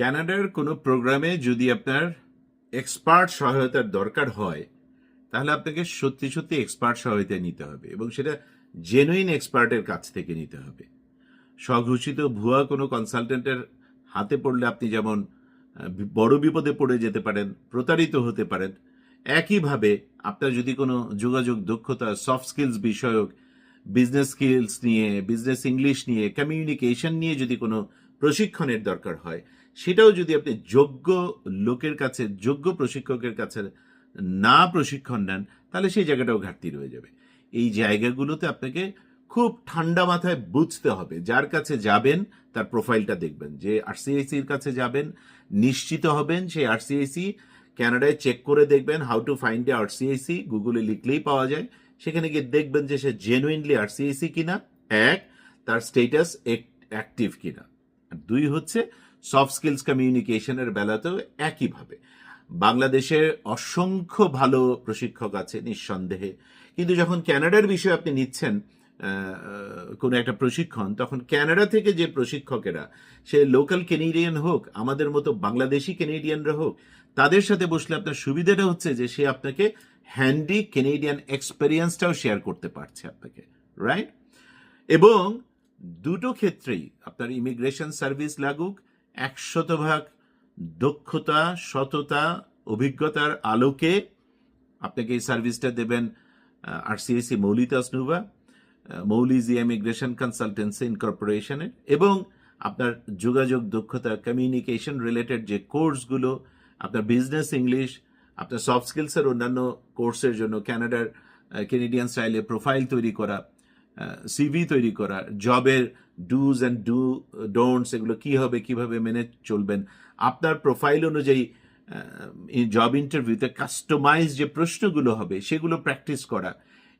ক্যানাডার কোনো প্রোগ্রামে যদি আপনার এক্সপার্ট সহায়তার দরকার হয়, তাহলে আপনাকে সত্যি সত্যি এক্সপার্ট সহায়তা নিতে হবে এবং সেটা জেনুইন এক্সপার্টের কাছ থেকে নিতে হবে। স্বঘোষিত ভুয়া কোনো কনসালটেন্টের হাতে পড়লে আপনি যেমন বড় বিপদে পড়ে যেতে পারেন, প্রতারিত হতে পারেন, একইভাবে আপনার যদি কোনো যোগাযোগ দক্ষতা সফট স্কিলস বিষয়ক বিজনেস স্কিলস নিয়ে বিজনেস ইংলিশ নিয়ে কমিউনিকেশন নিয়ে যদি কোনো প্রশিক্ষণের দরকার হয়। সেটাও যদি আপনি যোগ্য লোকের কাছে, যোগ্য প্রশিক্ষকের কাছে না প্রশিক্ষণ নেন, তাহলে সেই জায়গাটাও ঘাটতি রয়ে যাবে। এই জায়গাগুলোতে আপনাকে খুব ঠান্ডা মাথায় বুঝতে হবে। যার কাছে যাবেন, তার প্রোফাইলটা দেখবেন যে আরসিআইসির কাছে যাবেন, নিশ্চিত হবেন সেই আরসিআইসি ক্যানাডায় চেক করে দেখবেন how to find a RCIC, গুগলে লিখলেই পাওয়া যায়। সেখানে গিয়ে দেখবেন যে সে জেনুইনলি আরসিআইসি কিনা, এক, তার স্টেটাস অ্যাক্টিভ কিনা। দুই হচ্ছে সফট স্কিলস কমিউনিকেশনের বেলাতেও একইভাবে বাংলাদেশের অসংখ্য ভালো প্রশিক্ষক আছে নিঃসন্দেহে। কিন্তু যখন ক্যানাডার বিষয়ে আপনি নিচ্ছেন কোনো একটা প্রশিক্ষণ, তখন ক্যানাডা থেকে যে প্রশিক্ষকেরা, সে লোকাল কেনেডিয়ান হোক, আমাদের মতো বাংলাদেশি কেনেডিয়ানরা হোক, তাদের সাথে বসলে আপনার সুবিধাটা হচ্ছে যে সে আপনাকে হ্যান্ডি কেনেডিয়ান এক্সপেরিয়েন্সটাও শেয়ার করতে পারছে আপনাকে রাইট এবং দুটো ক্ষেত্রেই আপনার ইমিগ্রেশন সার্ভিস লাগুক একশত ভাগ দক্ষতা, সততা, অভিজ্ঞতার আলোকে আপনাকে এই সার্ভিসটা দেবেন আর সিএসি মৌলিতাস নুভা মৌলিজি ইমিগ্রেশন কনসালটেন্সি ইনকর্পোরেশনের এবং আপনার যোগাযোগ দক্ষতা কমিউনিকেশন রিলেটেড যে কোর্সগুলো আপনার বিজনেস ইংলিশ আপনার সফট স্কিলসের অন্যান্য কোর্সের জন্য ক্যানাডার কেনেডিয়ান স্টাইলে প্রোফাইল তৈরি করা সিভি তৈরি করা, জবের ডুজ অ্যান্ড ডু ডোন্টস এগুলো কী হবে, কীভাবে মেনে চলবেন, আপনার প্রোফাইল অনুযায়ী জব ইন্টারভিউতে কাস্টমাইজ যে প্রশ্নগুলো হবে, সেগুলো প্র্যাকটিস করা,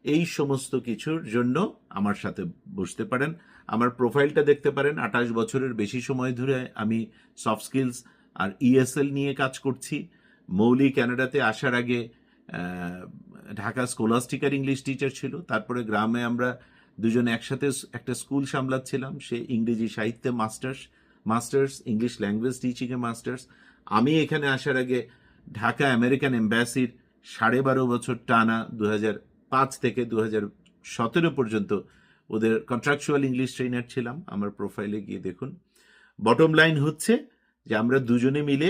এই সমস্ত কিছুর জন্য আমার সাথে বসতে পারেন, আমার প্রোফাইলটা দেখতে পারেন, আঠাশ বছরের বেশি সময় ধরে আমি সফট স্কিলস আর ইএসএল নিয়ে কাজ করছি, মৌলি ক্যানাডাতে আসার আগে ঢাকা স্কোলাস্টিকার ইংলিশ টিচার ছিল, তারপরে গ্রামে আমরা দুজনে একসাথে একটা স্কুল সামলাচ্ছিলাম। সে ইংরেজি সাহিত্যে মাস্টার্স মাস্টার্স, ইংলিশ ল্যাঙ্গুয়েজ টিচিংয়ে মাস্টার্স। আমি এখানে আসার আগে ঢাকা আমেরিকান এম্বাসির সাড়ে বারো বছর টানা দু পাঁচ থেকে দু সতেরো পর্যন্ত ওদের কন্ট্রাকচুয়াল ইংলিশ ট্রেনার ছিলাম। আমার প্রোফাইলে গিয়ে দেখুন। বটম লাইন হচ্ছে যে আমরা দুজনে মিলে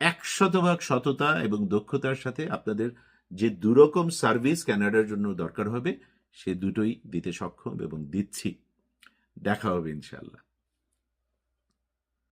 একশতভাগ সততা এবং দক্ষতার সাথে আপনাদের যে দুরকম সার্ভিস ক্যানাডার জন্য দরকার হবে সে দুটোই দিতে সক্ষম এবং দিচ্ছি। দেখা হবে ইনশাল্লাহ